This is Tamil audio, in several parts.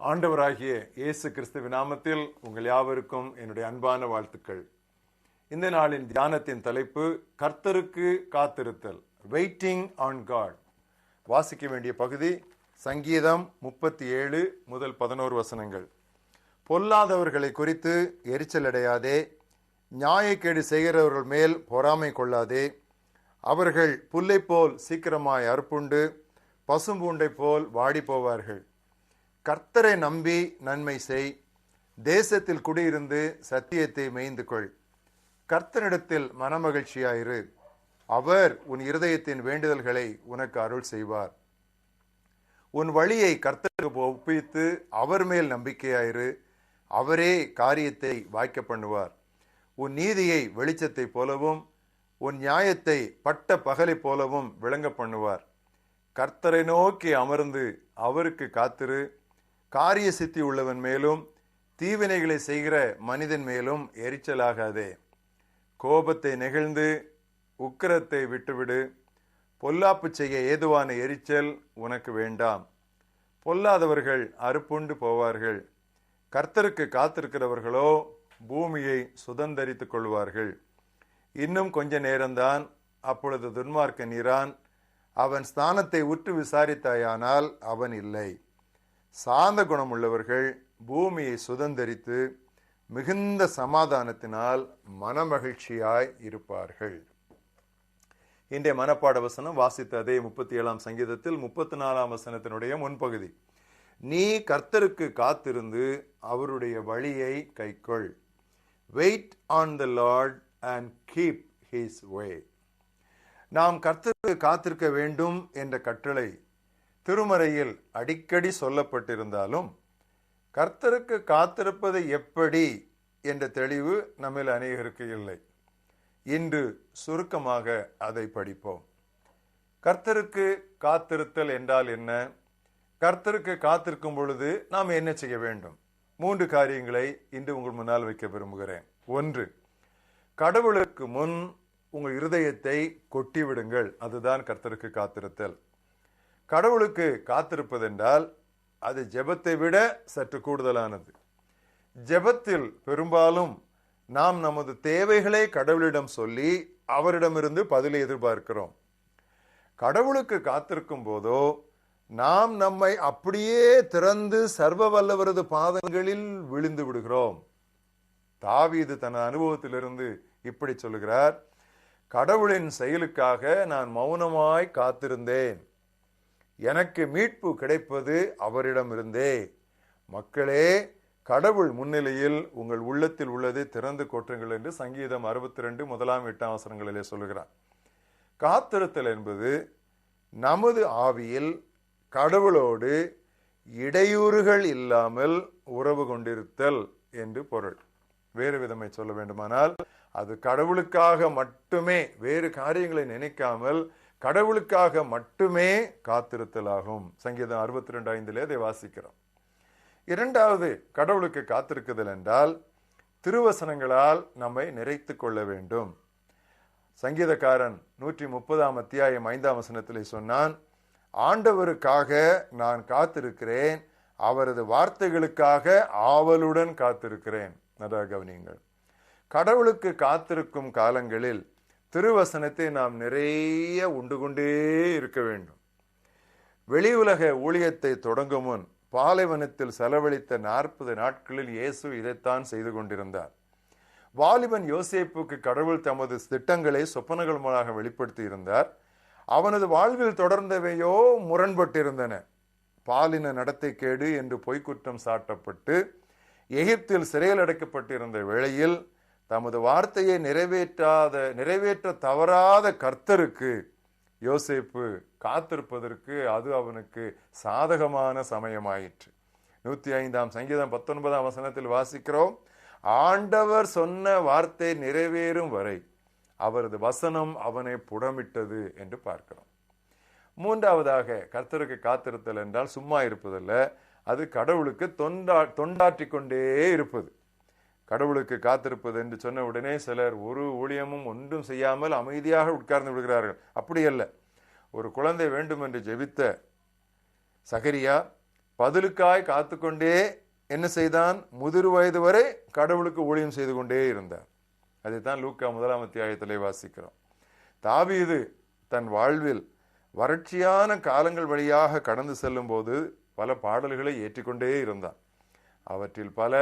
ஆண்டவராகிய இயேசு கிறிஸ்துவ நாமத்தில் உங்கள் யாவருக்கும் என்னுடைய அன்பான வாழ்த்துக்கள். இந்த நாளின் தியானத்தின் தலைப்பு கர்த்தருக்கு காத்திருத்தல் வெயிட்டிங் ஆன் காட் வாசிக்க வேண்டிய பகுதி சங்கீதம் முப்பத்தி ஏழு முதல் பதினோரு வசனங்கள். பொல்லாதவர்களை குறித்து எரிச்சல் அடையாதே நியாயக்கேடு செய்கிறவர்கள் மேல் பொறாமை கொள்ளாதே அவர்கள் புல்லை போல் சீக்கிரமாய் அறுப்புண்டு பசும்பூண்டை போல் வாடி போவார்கள் கர்த்தரை நம்பி நன்மை செய். தேசத்தில் குடியிருந்து சத்தியத்தை மேய்ந்து கொள் கர்த்தனிடத்தில் மனமகிழ்ச்சியாயிரு. அவர் உன் இருதயத்தின் வேண்டுதல்களை உனக்கு அருள் செய்வார். உன் வழியை கர்த்தருக்கு ஒப்பித்து அவர் மேல் நம்பிக்கையாயிரு. அவரே காரியத்தை வாய்க்க பண்ணுவார். உன் நீதியை வெளிச்சத்தை போலவும் உன் நியாயத்தை பட்ட பகலை போலவும் விளங்க பண்ணுவார். கர்த்தரை நோக்கி அமர்ந்து அவருக்கு காத்திரு. காரிய சித்தி உள்ளவன் மேலும் தீவினைகளை செய்கிற மனிதன் மேலும் எரிச்சலாகாதே. கோபத்தை நெகிழ்ந்து உக்கிரத்தை விட்டுவிடு. பொல்லாப்பு செய்ய ஏதுவான எரிச்சல் உனக்கு வேண்டாம். பொல்லாதவர்கள் அறுப்புண்டு போவார்கள். கர்த்தருக்கு காத்திருக்கிறவர்களோ பூமியை சுதந்தரித்துக் கொள்வார்கள். இன்னும் கொஞ்ச நேரம்தான் அப்பொழுது துன்மார்க்கன் இரான் அவன் ஸ்தானத்தை உற்று விசாரித்தாயானால் அவன் இல்லை. சாந்த குணம் உள்ளவர்கள் பூமியை சுதந்தரித்து மிகுந்த சமாதானத்தினால் மனமகிழ்ச்சியாய் இருப்பார்கள். இன்றைய மனப்பாட வசனம் வாசித்த அதே முப்பத்தி ஏழாம் சங்கீதத்தில் முப்பத்தி நாலாம் வசனத்தினுடைய முன்பகுதி. நீ கர்த்தருக்கு காத்திருந்து அவருடைய வழியை கைக்கொள். Wait on the lord and keep his way நாம் கர்த்தருக்கு காத்திருக்க வேண்டும் என்ற கட்டளை திருமறையில் அடிக்கடி சொல்லப்பட்டிருந்தாலும் கர்த்தருக்கு காத்திருப்பது எப்படி என்ற தெளிவு நம்மில் அநேகருக்கு இல்லை. இன்று சுருக்கமாக அதை படிப்போம். கர்த்தருக்கு காத்திருத்தல் என்றால் என்ன? கர்த்தருக்கு காத்திருக்கும் பொழுது நாம் என்ன செய்ய வேண்டும்? மூன்று காரியங்களை இன்று உங்கள் முன்னால் வைக்க விரும்புகிறேன். ஒன்று கடவுளுக்கு முன் உங்கள் இருதயத்தை கொட்டிவிடுங்கள். அதுதான் கர்த்தருக்கு காத்திருத்தல். கடவுளுக்கு காத்திருப்பதென்றால் அது ஜெபத்தை விட சற்று கூடுதலானது. ஜெபத்தில் பெரும்பாலும் நாம் நமது தேவைகளை கடவுளிடம் சொல்லி அவரிடமிருந்து பதிலை எதிர்பார்க்கிறோம். கடவுளுக்கு காத்திருக்கும் போதோ நாம் நம்மை அப்படியே திறந்து சர்வ வல்லவரது பாதங்களில் விழுந்து விடுகிறோம். தாவீது தன் அனுபவத்திலிருந்து இப்படி சொல்லுகிறார் கடவுளின் செயலுக்காக நான் மௌனமாய் காத்திருந்தேன். எனக்கு மீட்பு கிடைப்பது அவரிடமிருந்தே. மக்களே கடவுள் முன்னிலையில் உங்கள் உள்ளத்தில் உள்ளதை திறந்து கொற்றுங்கள் என்று சங்கீதம் அறுபத்தி ரெண்டு முதலாம் எட்டாம் அவசரங்களிலே சொல்லுகிறார் காத்திருத்தல் என்பது நமது ஆவியில் கடவுளோடு இடையூறுகள் இல்லாமல் உறவு கொண்டிருத்தல் என்று பொருள். வேறு விதமை சொல்ல வேண்டுமானால் அது கடவுளுக்காக மட்டுமே வேறு காரியங்களை நினைக்காமல் கடவுளுக்காக மட்டுமே காத்திருத்தலாகும். சங்கீதம் அறுபத்தி ரெண்டு ஐந்திலே அதை வாசிக்கிறோம். இரண்டாவது கடவுளுக்கு காத்திருக்குதல் என்றால் திருவசனங்களால் நம்மை நிறைத்து கொள்ள வேண்டும். சங்கீதக்காரன் நூற்றி முப்பதாம் அத்தியாயம் ஐந்தாம் வசனத்திலே சொன்னான் ஆண்டவருக்காக நான் காத்திருக்கிறேன் அவரது வார்த்தைகளுக்காக ஆவலுடன் காத்திருக்கிறேன். நல்லா கவனியுங்கள். கடவுளுக்கு காத்திருக்கும் காலங்களில் திருவசனத்தை நாம் நிறைய உண்டு கொண்டே இருக்க வேண்டும். வெளி உலக ஊழியத்தை தொடங்கும் முன் பாலைவனத்தில் செலவழித்த நாற்பது நாட்களில் இயேசு இதைத்தான் செய்து கொண்டிருந்தார். வாலிபன் யோசேப்புக்கு கடவுள் தமது திட்டங்களை சொப்பனங்கள் மூலமாக வெளிப்படுத்தி இருந்தார். அவனது வாழ்வில் தொடர்ந்தவையோ முரண்பட்டிருந்தன. பாலின நடத்தை கேடு என்று பொய்க்குற்றம் சாட்டப்பட்டு எகிப்தில் சிறையில் அடைக்கப்பட்டிருந்த வேளையில் தமது வார்த்தையை நிறைவேற்றாத நிறைவேற்ற தவறாத கர்த்தருக்கு யோசிப்பு காத்திருப்பதற்கு அது அவனுக்கு சாதகமான சமயமாயிற்று. நூத்தி ஐந்தாம் சங்கீதம் பத்தொன்பதாம் வசனத்தில் வாசிக்கிறோம். ஆண்டவர் சொன்ன வார்த்தை நிறைவேறும் வரை அவரது வசனம் அவனை புடமிட்டது என்று பார்க்கிறோம். மூன்றாவதாக கர்த்தருக்கு காத்திருத்தல் என்றால் சும்மா இருப்பதல்ல அது கடவுளுக்கு தொண்டா தொண்டாற்றி கொண்டே இருப்பது. கடவுளுக்கு காத்திருப்பது என்று சொன்ன உடனே சிலர் ஒரு ஊழியமும் ஒன்றும் செய்யாமல் அமைதியாக உட்கார்ந்து விடுகிறார்கள். அப்படி அல்ல. ஒரு குழந்தை வேண்டும் என்று ஜெபித்த சகரியா பதிலுக்காய் காத்துக்கொண்டே என்ன செய்தான்? முதிர் வயது வரை கடவுளுக்கு ஊழியம் செய்து கொண்டே இருந்தார். அதைத்தான் லூக்கா முதலாம் அத்தியாயத்திலே வாசிக்கிறோம். தாவீது தன் வாழ்வில் வறட்சியான காலங்கள் வழியாக கடந்து செல்லும் போது பல பாடல்களை ஏற்றிக்கொண்டே இருந்தான். அவற்றில் பல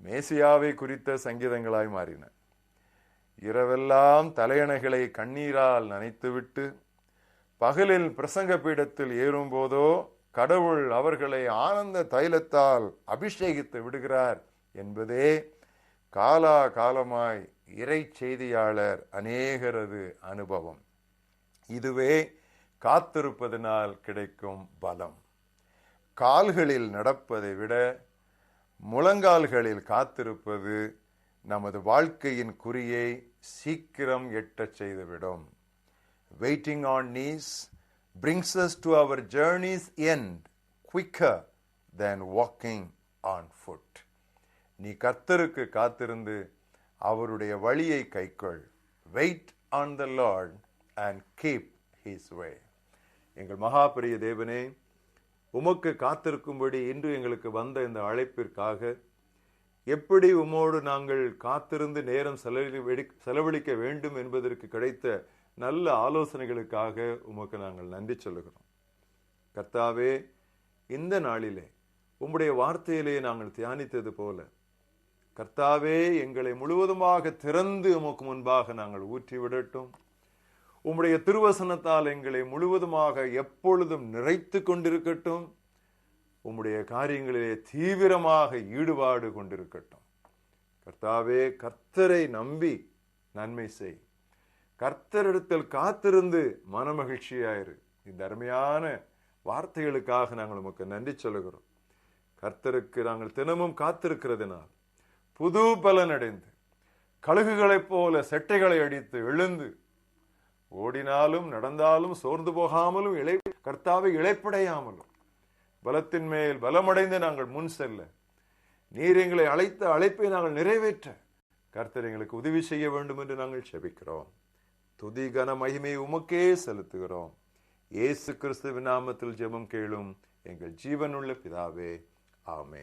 மேசியாவை குறித்த சங்கீதங்களாய் மாறின. இரவெல்லாம் தலையணைகளை கண்ணீரால் நனைத்துவிட்டு பகலில் பிரசங்க பீடத்தில் ஏறும்போதோ கடவுள் அவர்களை ஆனந்த தைலத்தால் அபிஷேகித்து விடுகிறார் என்பதே காலா காலமாய் இறை செய்தியாளர் அநேகரது அனுபவம். இதுவே காத்திருப்பதனால் கிடைக்கும் பலம். கால்களில் நடப்பதை விட முழங்கால்களில் காத்திருப்பது நமது வாழ்க்கையின் குறியை சீக்கிரம் எட்டச் செய்துவிடும். Waiting on knees brings us to our journey's end quicker than walking on foot. நீ கர்த்தருக்கு காத்திருந்து அவருடைய வழியை கைக்கொள். Wait on the Lord and keep his way எங்கள் மகாபிரிய தேவனே உமக்கு காத்திருக்கும்படி இன்று எங்களுக்கு வந்த இந்த அழைப்பிற்காக எப்படி உமோடு நாங்கள் காத்திருந்து நேரம் செலவழி செலவழிக்க வேண்டும் என்பதற்கு கிடைத்த நல்ல ஆலோசனைகளுக்காக உமக்கு நாங்கள் நன்றி சொல்லுகிறோம். கர்த்தாவே இந்த நாளிலே உம்முடைய வார்த்தையிலே நாங்கள் தியானித்தது போல கர்த்தாவே எங்களை முழுவதுமாக திறந்து உமக்கு முன்பாக நாங்கள் ஊற்றி விடட்டும் உம்முடைய திருவசனத்தால் எங்களை முழுவதுமாக எப்பொழுதும் நிறைத்து கொண்டிருக்கட்டும். உம்முடைய காரியங்களிலே தீவிரமாக ஈடுபாடு கொண்டிருக்கட்டும். கர்த்தாவே கர்த்தரை நம்பி நன்மை செய். கர்த்தரிடத்தில் காத்திருந்து மனமகிழ்ச்சியாயிரு. இந்த அருமையான வார்த்தைகளுக்காக நாங்கள் உமக்கு நன்றி சொல்லுகிறோம். கர்த்தருக்கு நாங்கள் தினமும் காத்திருக்கிறதுனால் புது பலன் அடைந்து கழுகுகளைப் போல செட்டைகளை அடித்து எழுந்து ஓடினாலும் நடந்தாலும் சோர்ந்து போகாமலும் இழை கர்த்தாவை இழைப்படையாமலும். பலத்தின் மேல் பலமடைந்து நாங்கள் முன் செல்ல. நீர் எங்களை அழைத்த அழைப்பை நாங்கள் நிறைவேற்ற. கர்த்தர் எங்களுக்கு உதவி செய்ய வேண்டும் என்று நாங்கள் செபிக்கிறோம். துதி கன மகிமை உமக்கே செலுத்துகிறோம். இயேசு கிறிஸ்து நாமத்தில் ஜெபம் கேளும் எங்கள் ஜீவனுள்ள பிதாவே. ஆமே